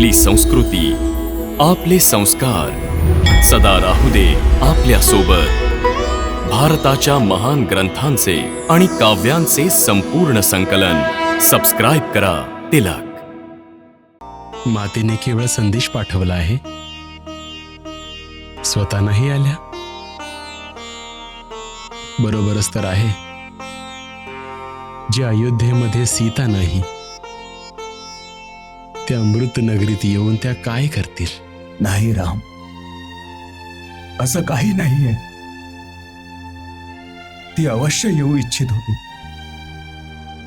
आपली संस्कृती आपले संस्कार. सदा राहू दे आपल्यासोबत भारताच्या महान ग्रंथांचे आणि काव्यांचे संपूर्ण संकलन. सबस्क्राईब करा तिलक. मातेने केवळ संदेश पाठवला आहे. स्वतः नाही आल्या. बरोबरच तर आहे. जे अयोध्येमध्ये सीता नाही त्या अमृत नगरीत येऊन त्या काय करतील? नाही राम. असं काही नाहीये. ती अवश्य येऊ इच्छित होती.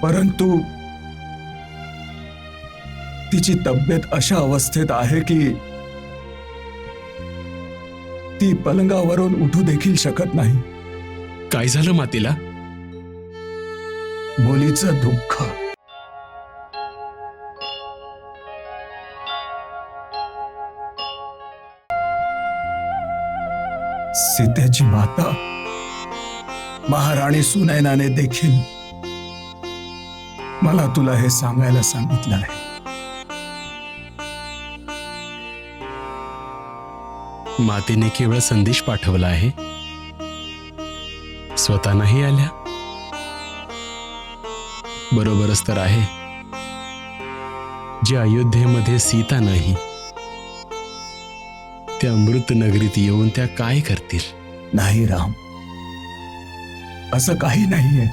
परंतु तिची तब्येत अशा अवस्थेत आहे की ती पलंगावरून उठू देखील शकत नाही. काय झालं मातेला? मुलीचं दुःख. सीतेची माता महाराणी सुनैनाने देखील मला तुला हे सांगायला सांगितलं आहे. मातेने केवळ संदेश पाठवला आहे. स्वतः नाही आल्या. बरोबरच तर आहे. जे अयोध्येमध्ये सीता नाही त्या अमृत नगरीत येऊन त्या काय करतील? नाही राम. असं काही नाहीये.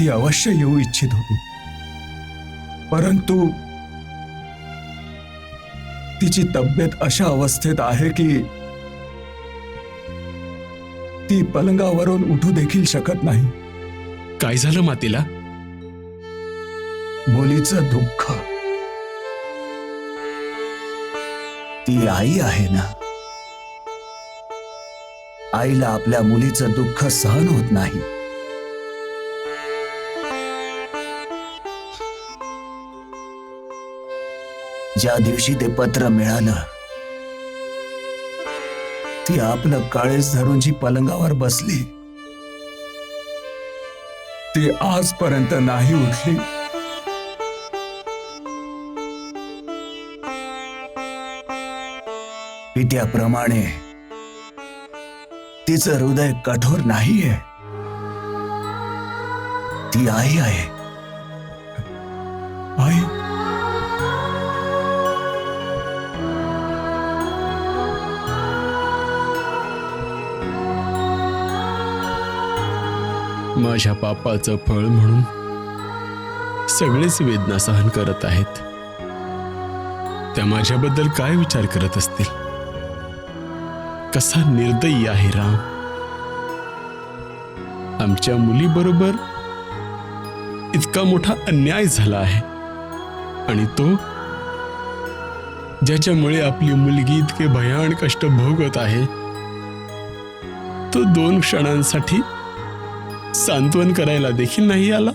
ती अवश्य येऊ इच्छित होती. परंतु तिची तब्येत अशा अवस्थेत आहे की ती पलंगावरून उठू देखील शकत नाही. काय झालं मातेला? मुलीचं दुःख. ती आई आहे ना? आईला आपल्या मुलीचं दुःख सहन होत नाही. ज्या दिवशी ते पत्र मिळालं ती आपलं काळेस धरून जी पलंगावर बसली. ती आजपर्यंत नाही उठली. पित्याप्रमाणे तिचं हृदय कठोर नाहीये. ती आई आहे. आई? माझ्या पापाचं फळ म्हणून सगळेच वेदना सहन करत आहेत. त्या माझ्याबद्दल काय विचार करत असतील? कसा निर्दयी आहे राम आमच्या मुलीबरोबर इतका मोठा अन्याय झाला आहे. आणि तो ज्याच्यामुळे आपली मुलगी इतके भयान कष्ट भोगत आहे तो दोन क्षणांसाठी सांत्वन करायला देखील नाही आला?